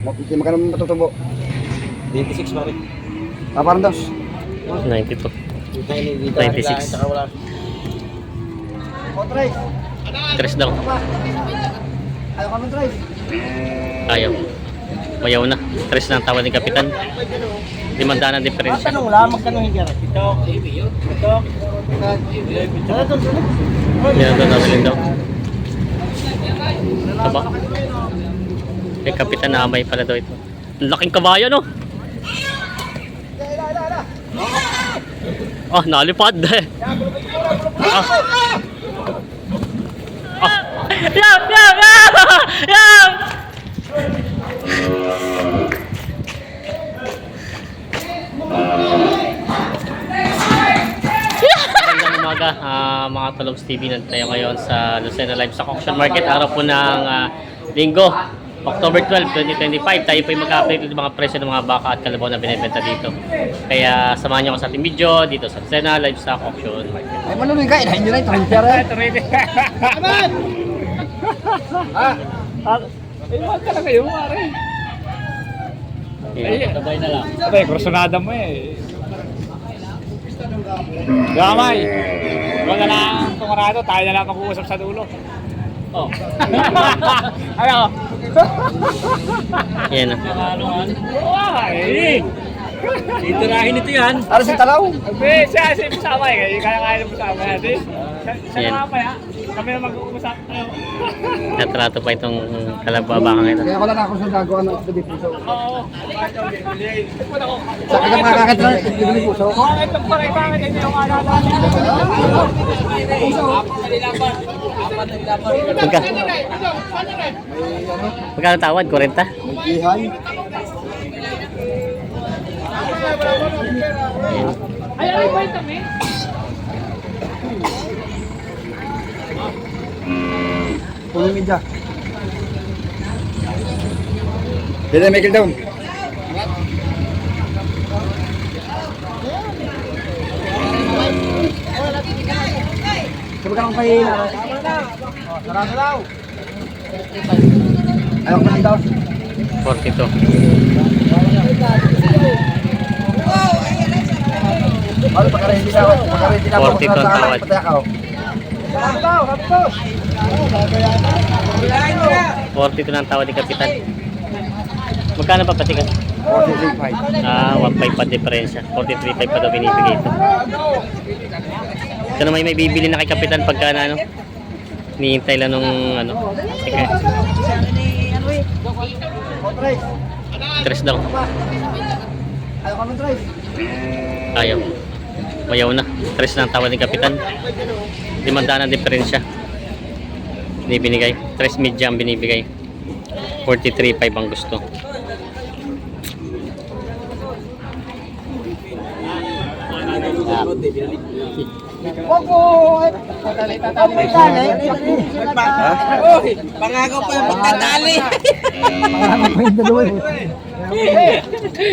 Hindi magkano matutubo. 26 pa rin. Ah, parang dos. 92. Dito ini dito. 26. Saka wala. O, try. Tres daw. Ayaw ka ng try. Ayaw. Mayaw na. Tres na ang tawad ni Kapitan. Limandaan ang diferensya. Tanong lang, magkano hindi rin? Ito. Ito. Yan daw nabilin daw. Aba. Kay Kapitan naamay pala daw ito. Ang laking kabayo no? Ah, nalipad. ah. Ah. Yam! Yam! Yam! Yam! Magandang umaga, ah, mga Tulogs TV. Nandito tayo ngayon sa Lucena Live sa Auction Market. Araw po ng ah, linggo, October 12, 2025. Tayo po yung mag-update ng mga presyo ng mga baka at kalabaw na binibenta dito. Kaya samahan niyo ako sa ating video dito sa Lucena Live sa Auction Market. Ay, maluloy ka. Inahin nyo na yung transfer eh. Eh, wag ka na kayo, mare. Ayan. Sabay na lang. Abay, kursunada mo eh. Gamay. Huwag na lang tumarado, tayo na lang mag-uusap sa dulo. Oh. Ano? Yan. Ay! Dito rahin ito yan. Para sa talaw. Abi, siya, siya masama eh. Kaya kaya mo sama natin. Siya Yan. na mamaya. Kami na mag-uusap. Natrato pa itong kalabaw baka ngayon. Kaya wala na ako sa gagawa ng tabi puso. Oo. Ako. Sa kanya makakakit na tabi puso. Bakit ang paray bakit hindi yung alala? Magka Magkano tawad? 40? Ihay. Ayan. Puno media. Dito Michael down. Lang kay Nara. Sarado daw. Ayaw ka lang daw. 42. Ano na ako? Pagka-ready na ako. 42 ang tawad. Sarado daw, kapos. 42 na ang tawad ni Kapitan. Magkano pa pati ka? 43.5. Ah, 1.5 pa diferensya. 43.5 pa daw binibigay ito. Ito naman may bibili na kay Kapitan pagka na ano. Nihintay lang nung ano. Sige. Tres daw. Ayaw. Mayaw na. Tres na ang tawad ni Kapitan. Limandaan ang diferensya. Hindi binigay. Tres media ang binibigay. 43.5 ang gusto. Wag mo. Tatali, tatali. Uy, pangako pa yung pagkatali. Pangako pa yung dalawa.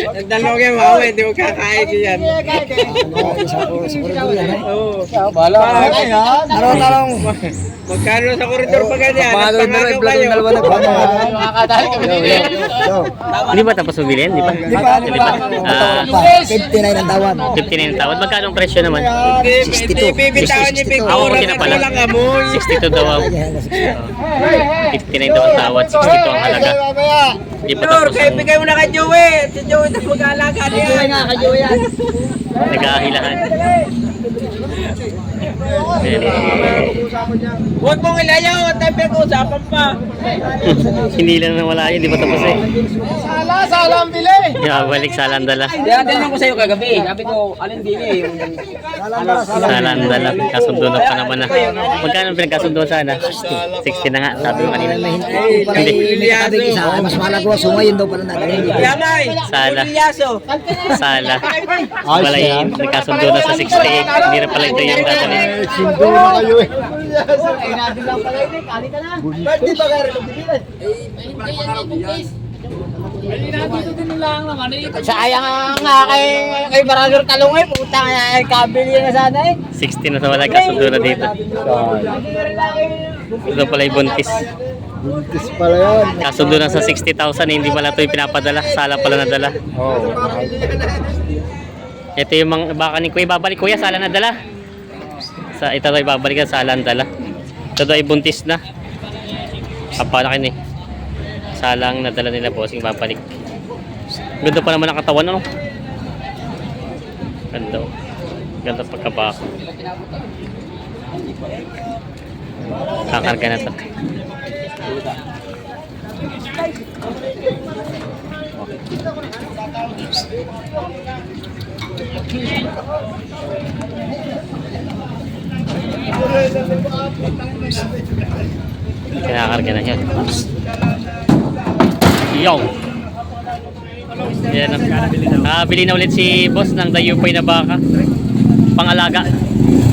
Nagdalaw kayo mga hindi mo kakain yan. Oo. Bala. Tarong, tarong. Magkano sa koridor pa ganyan? Pangako kayo. Makakadali kami Hindi ba tapos bumili? Hindi pa? Di ba? Hindi pa? Ah, 59 ang tawad. 59 ang tawad. Magkano ang presyo naman? Hindi, hindi bibitawan ni Big Ah, Ora. okay na Ano pala. lang amoy. 62 daw. ang- 59 daw ang tawad. 62 ang halaga. Hindi pa tapos kaya ang bigay mo na kay Joey. Si Joey na mag-aalaga niya. nag-aahilahan. Huwag mong ilayaw at tayo pinag-uusapan pa. Hindi lang nawala yun. Hindi pa tapos eh. Sala, sala ang bili. Yeah, balik sa landala. Kaya tinanong ko sa'yo kagabi. Sabi ko, alin din eh. Yung Sa landala. Kasundo na pa naman na. Magkano pinagkasundo sana? 60 na nga. Sabi ko kanina. Hindi. Mas malago ang sungayin daw pala natin. Yamay. Sala. Ilyaso. Sala. Wala yun. Nagkasundo na sa 68. Hindi na pala ito yung dadalhin. Sindo na kayo eh. Sayang nga kay, kay Brother Talong eh. Puta nga, kabili na sana eh. 60 na sa wala. Kasundo na dito. Ito pala yung buntis. Buntis pala yan. Kasundo na sa 60,000 eh, hindi pala ito yung pinapadala. Sala pala nadala. Oo. Ito yung mga baka ni Kuya. Babalik Kuya, sala nadala. Sa, ito daw ibabalik yan, sala nadala. Ito ay buntis na. Kapalakin eh. Salang nadala nila bossing babalik. Ganda pa naman ang katawan ano. Ganda. oh. Ganda pagkabaka. Kakarga na to. Kinakarga na yan. Yo! Yan. Ah, bili na ulit si boss ng dayupay na baka. Pangalaga.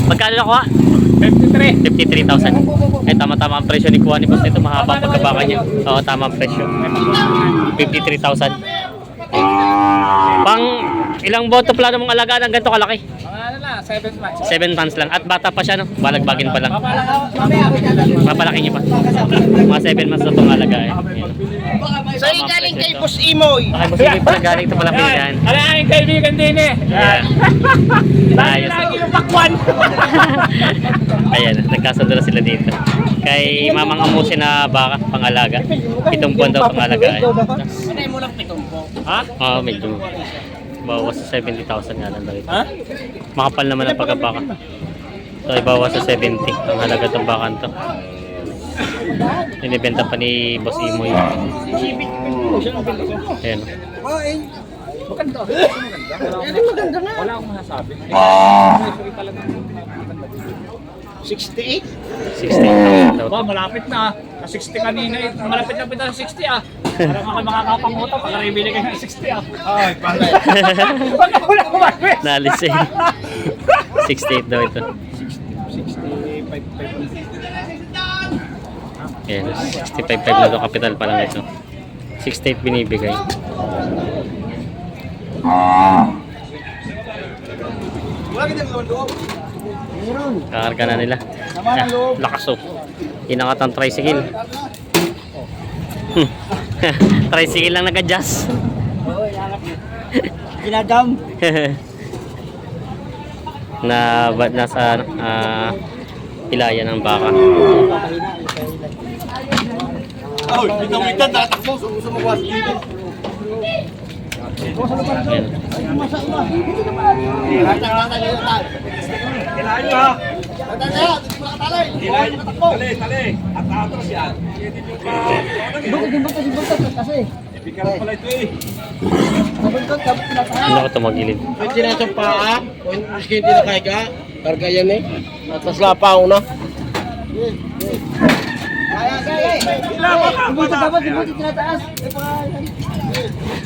Magkano nakuha? 53. 53,000. Eh, tama-tama ang presyo ni Kuha ni boss nito. Mahaba pagkabaka niya. Oo, tama ang presyo. 53,000. Pang ilang boto plano mong alagaan ng ganito kalaki? Mga ano na, 7 months. 7 months lang. At bata pa siya, no? Balagbagin pa lang. Papalaki niyo pa. Mga 7 months na itong alagaan. Yan. So, galing kay Boss Imoy. Okay, boss, hindi pala galing ito pala pinilihan. Yan. Ano ang kaibigan din eh. Yan. Lagi Ayos. lagi yung pakwan. Ayan, nagkasundo na sila dito. Kay Mamang Amusin na baka, pangalaga. Pitong buwan daw pangalagaan. Ano mo lang pitong po? Ha? Oo, medyo bawas sa 70,000 nga lang daw ito. Ha? Makapal naman ang pagkabaka. So, ibawas sa 70 ang halaga ng bakan to. Inibenta pa ni Boss Imoy. Ayan. Maganda. maganda nga. Wala akong masasabi. Talaga. 68? 68,000 daw. Ba, malapit na. Sa 60 kanina eh. Malapit na pita sa 60 ah. Parang ako makakapanguto pag bibili kayo ng 60 ah. Ay, pala. Wag ako na kumapit. Nalis eh. 68 daw ito. 65, 5, Ayan, 65.5 na daw kapital pa lang ito. 68 binibigay. Kakarga na nila. Ah, lakas oh. Inangat ang tricycle. Hmm. tricycle lang nag-adjust. Ginagam. na ba, nasa ah, pilaya ng baka. Oh, ito wita tatakbo sumuwas dito. Ayan. Kailangan nyo ha. Kailangan nyo tatakbo. Tali, tali. At atras yan. Bigyan pala ito eh. Ano ko tumagilid? Pwede na sa paa. Kung hindi na kaya Karga yan eh. Atas lapa ako na.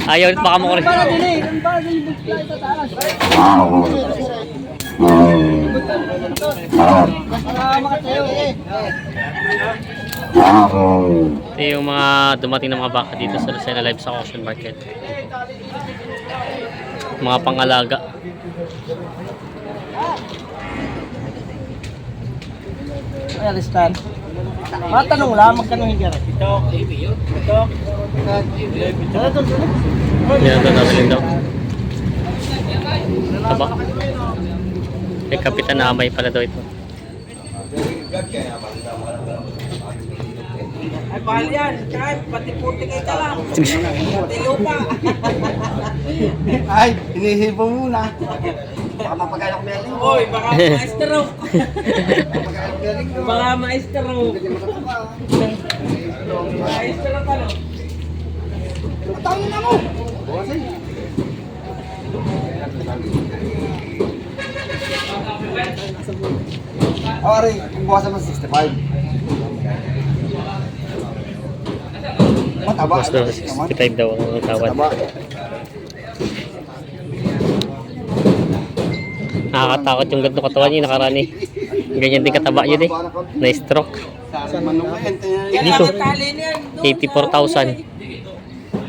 Ayaw ulit baka mo ko rin. Ito yung mga dumating na mga baka dito sa Lucena Live sa auction market. Mga pangalaga. Ay, alistan. Matanong lang, magkano hindi rin? Ito, ito. Ito, ito. Yan ito Taba. Eh, Kapitan na amay pala daw ito. Ay, mahal yan. Kahit pati puti kayo ka lang. Pati lupa. Ay, hinihibo muna. Baka mapagkala ko meron. Oy, baka maestro. Baka maestro. Maestro ka no? Oh, Ari, buwasan mo 65. Mataba. Mas daw 65 daw ang tawad. Mataba. Nakakatakot yung ganito katawan niya, nakarani. Ganyan din kataba yun eh. Ente niya. Dito. Ang tali niyan. 84,000.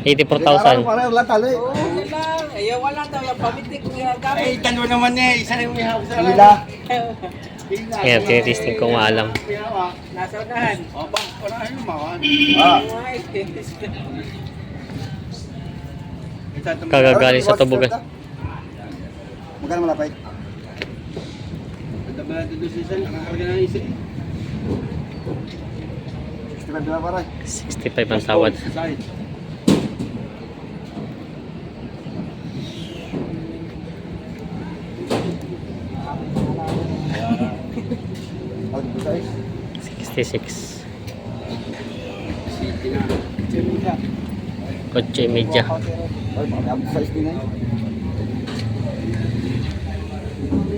84,000. Eh, wala daw yung pamitik niya gamit. Eh, dalawa naman eh. Isa rin may hawak sa Hila. Ayan, tinitesting ko nga alam. Ah, nasa unahan. O, bang, unahan yung mawan. Ah. Kagagaling sa tubugan. Magkano malapit? Ito ba dito si Sen? Nakakarga na isin. 65 na paray. 65 ang tawad. 66. Kotse media.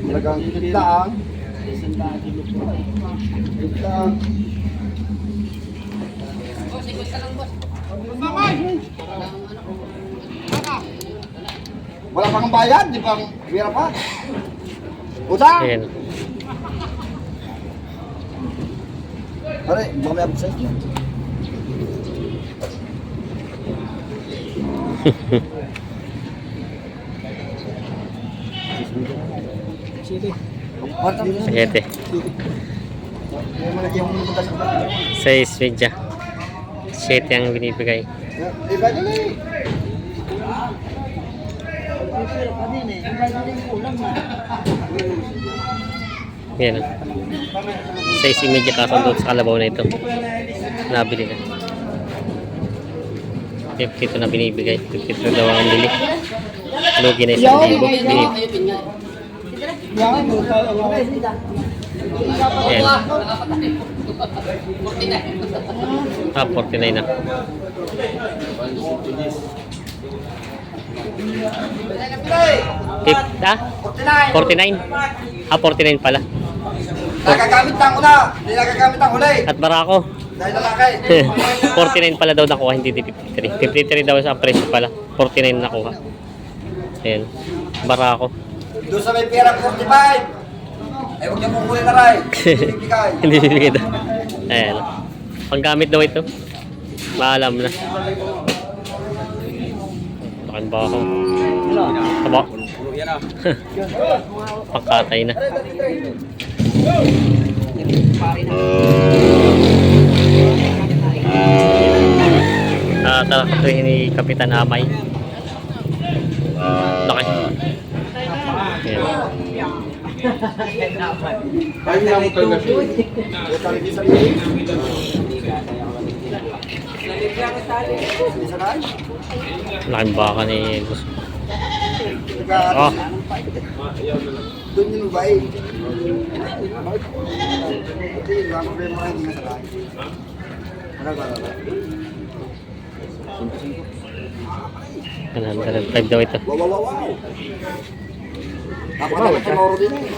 Talagang kitlaang. Kitlaang. Wala pang bayad, di pang bira pa. Utang! Ayan. Pare, baka may out of size din. Pare, dito na. Sagete. May malaki yung pumunta sa kapatid. 6 media. 7 ang binibigay. Iba nyo na eh. Yan. 6 media kasundo sa kalabaw na ito. Nabili na. 52 na binibigay. 52 daw ang bili. Lugi na isang libo. Ayan. Ah, 49 na. Ah? 49? Ah, 49 pala. Nagagamit ang una, hindi nagagamit ang huli. At barako. Dahil lalaki. 49 pala daw nakuha, hindi di 53. 53 daw sa presyo pala. 49 nakuha. Ayan. Barako. Doon sa may pera 45. Eh, huwag niyo kukunin na rin. Bibigay. hindi bibigay daw. Ayan. Panggamit daw ito. Maalam na. Lakan ba ako? Taba. Pangkatay na. Ah, tara katuhin ni Kapitan Amay. Laki. Laking baka ni Boss. Oh, Doon yun ba eh. Hindi, wala problema ka, hindi nasakay. Wala, wala, wala. 105 daw ito. Wow, wow, wow, wow. Napakatapat sa Mauro din eh.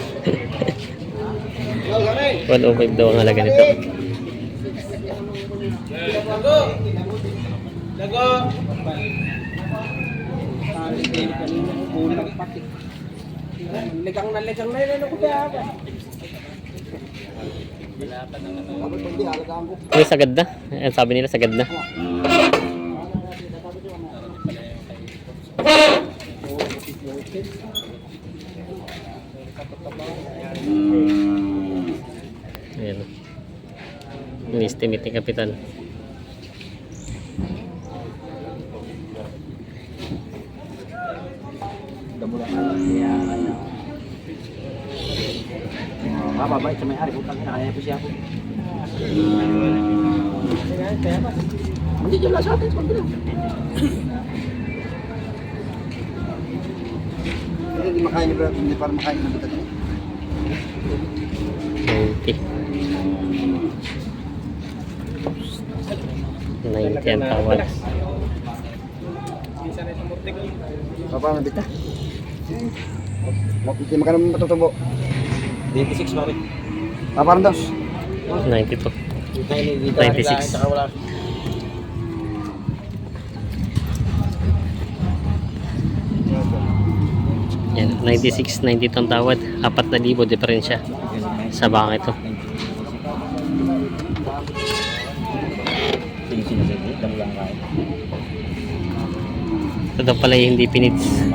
105 daw ang halaga nito. Ligang na ligang na yun. Ano ko ba? Uy, sagad na. Ayan, sabi nila sagad na. Ayan. Ini-estimate ni Kapitan. Mababait sa may-ari, utang na kaya po siya ako. Hindi dyan lang sa atin, pag Hindi makain ni Brad, hindi para makain ng bitat niya. 90. 90 ang tawad. Papa, mabita. Hindi magkano matutubo. 26 pare. Papa, parang dos. 92. 96. Yan, 96, 92 ang tawad. 4,000 diferensya sa baka ito. Ito daw pala yung hindi pinits.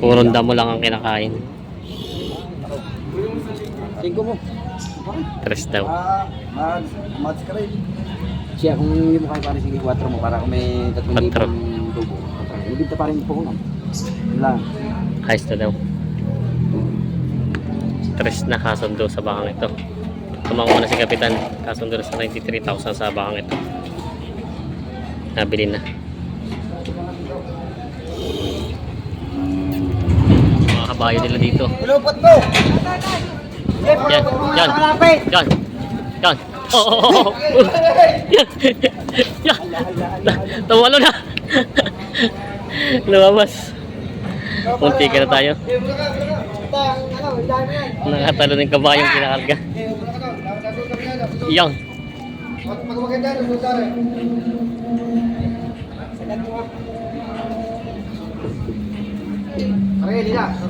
Puro damo lang ang kinakain. Tingko mo. Tres daw. Ah, mas, mas ka rin. Siya, kung hindi mo kaya pare, sige, 4 mo para kung may 3,000 Kwatro. dubo. Ibigta pa rin po ko Yun lang. Ayos na daw. Tres na kasundo sa bakang ito. Tumango na si Kapitan. Kasundo na sa 93,000 sa bakang ito. Nabili na. Mga kabayo nila dito. Lupot mo! Yan, yan, yan, yan. Oh, oh, oh, oh. Yan, yan. Tumalo na. Lumabas. Munti ka na tayo. Nakatalo ng kabayong kinakarga. Yan.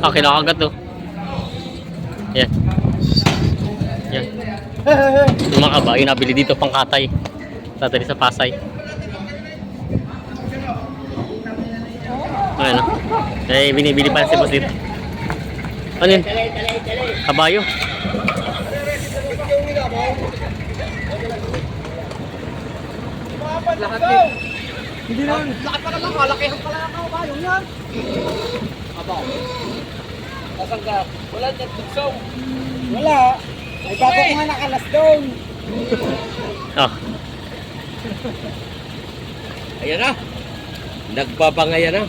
Ah, kinakagat to. Yan. Yan. Yung mga kabayo nabili dito pang katay. Tatali sa Pasay. Ano? Eh, binibili pa si boss dito. Ano yun? Kabayo? Hindi naman. Lahat pa naman, kalakihan pala ang kabayong yan. Nasaan ka? Wala dyan, tugsong. Wala. Ay, bago ko nga nakalas doon. Oh. Ayan na. Nagbabangayan na.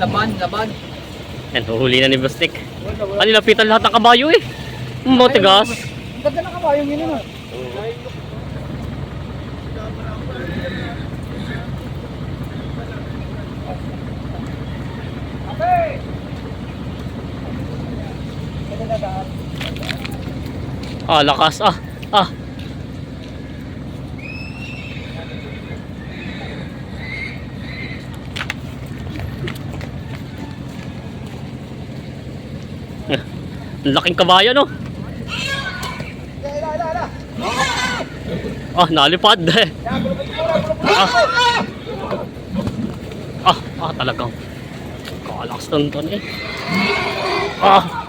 Laban, laban. Yan, huhuli na ni Nick. Ah, nilapitan lahat ng kabayo eh. Matigas. Ang ganda ng kabayong yun ano. Ah, lakas. Ah, ah. Laking kabayo, no? Ah, nalipad. ah. ah, ah, talagang kalakas ng ton eh. Ah.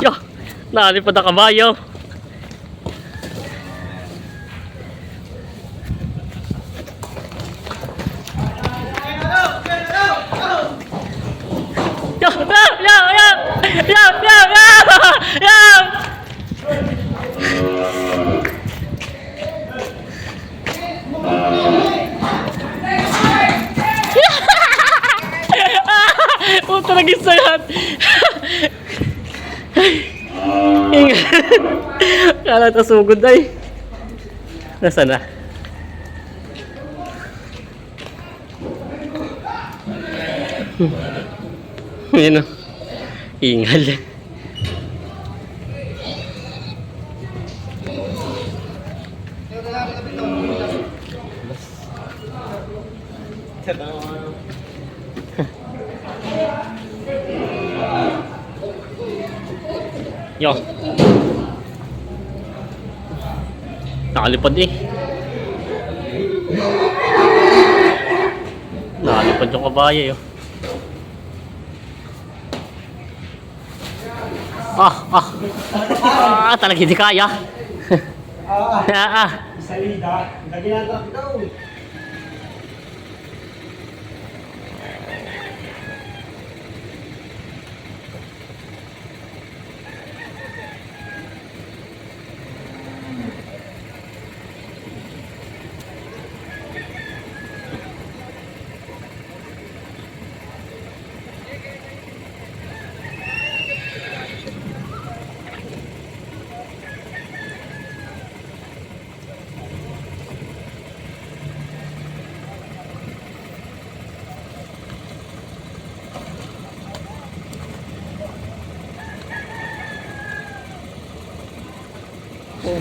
Yo, nalipad ang kabayo. Yo, yo, yo, yo, yo, yo, yo, yo. Puta naging sayat. Ingat. Kala ta sugod ay. Nasa na? Yun o. Ingal. Yo. Nakalipad eh. Nakalipad yung kabayo yun. Ah, ah. Ah, talaga hindi kaya. ah, ah. Salida. Lagyan natin daw.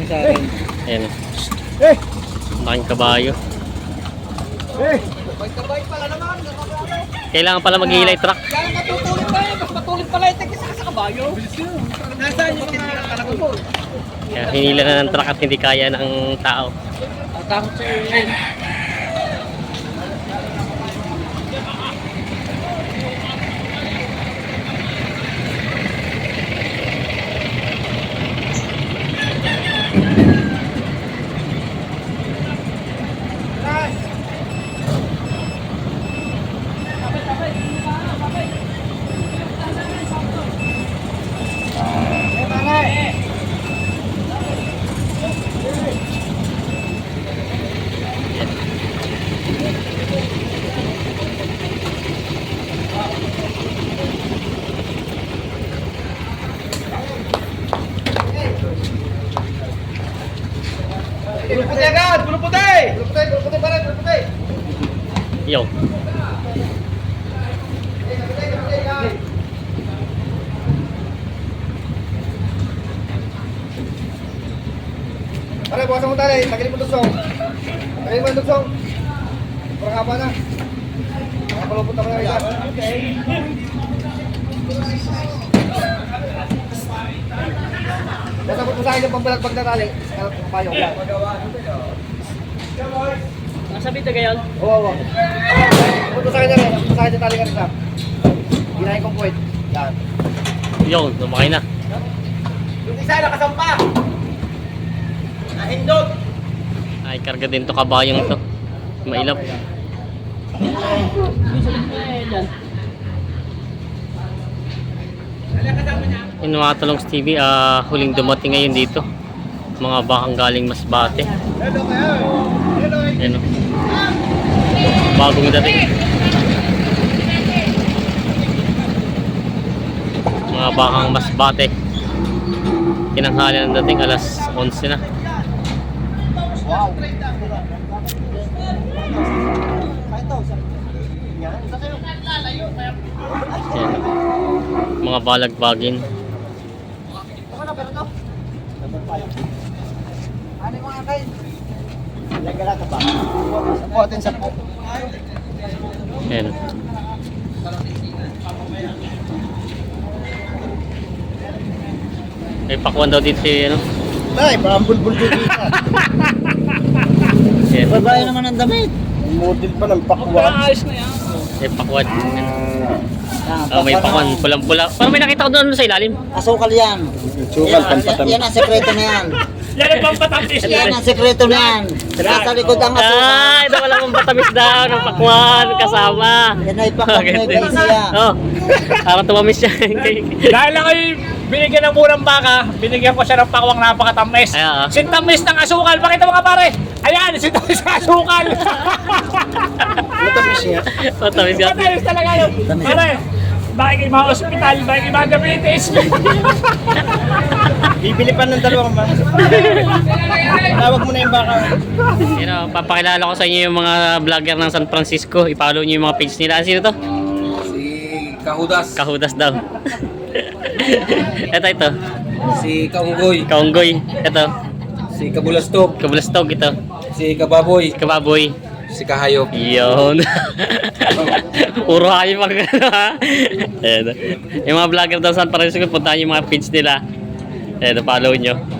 Ayan. Eh! Laking kabayo. Eh! May kabay pala naman. Kailangan pala mag-iilay truck. Kaya matutulit pa yun. Mas matulit pala yung sa kabayo. Nasaan yung hindi ka mo? Kaya hinila na ng truck at hindi kaya ng tao. Ang takot sa'yo yun. Pulo puti agad! Pulo puti! Pulo puti! Pulo puti pa rin! Pulo puti! Yo. Pare, bukasan mo tali. Tagilin mo dugsong. Tagilin mo dugsong. Parang haba na. Nakapalupot na mo na isa. Basta mo sa akin yung pambalagbag na tali. Kalap ng payo. Nasabi ito gayon? Oo, oo. Punto sa akin na rin. Punto sa akin yung tali ka rin sa. Ginahin kong puwet. Yan. Yo, lumakay na. Yung isa nakasampa. Nahindot. Ay, karga din to kabayang to. Mailap. Yung mga talong TV, ah, huling dumating ngayon dito. Mga bakang galing Masbate. Ayan o. Bagong dating. Mga bakang Masbate. Tinanghali ng dating, alas 11 na. Ayan. Mga balagbagin. Ano mga kain? Lagala ka ba? Sapo atin sapo. Ayan. May pakuan daw dito si ano. Ay, parang bulbul dito. Ayan. Babae naman ang damit. Model pa ng pakwan. Ayos na yan. May pakuan. Oh, may pakuan. Pulang-pula. Parang may nakita ko doon sa ilalim. Asukal yan. Sukal, Yan- pampatamis. Yan ang sekreto na yan. Yan ang pampatamis Yan yan. ang sekreto na yan. Sa likod ang asukal. Ah, ito wala mong batamis daw ng pakuan kasama. Yan ay pakwan na siya. Oh, parang tumamis siya. Dahil ako yung binigyan ng murang baka, binigyan ko siya ng pakwang napakatamis. Ay, oo. Sintamis ng asukal. Pakita mo ka pare. Ayan, sintamis ng asukal. Matamis niya. Matamis ka. Matamis talaga yun. Pare, bakit yung mga ospital, bakit yung mga diabetes. Bibili pa ng dalawang ma. Tawag mo na yung baka. You know, papakilala ko sa inyo yung mga vlogger ng San Francisco. I-follow nyo yung mga page nila. Sino to? Si Kahudas. Kahudas daw. ito, ito. Si Kaunggoy. Kaunggoy. Ito. Si Kabulastog. Kabulastog ito. Si Kababoy. Kababoy. Si Kahayop. Yun. Puro hayop ang ano ha. Ayan. Yung mga vlogger daw sa San Francisco, puntahan yung mga page nila. Ayan, follow nyo.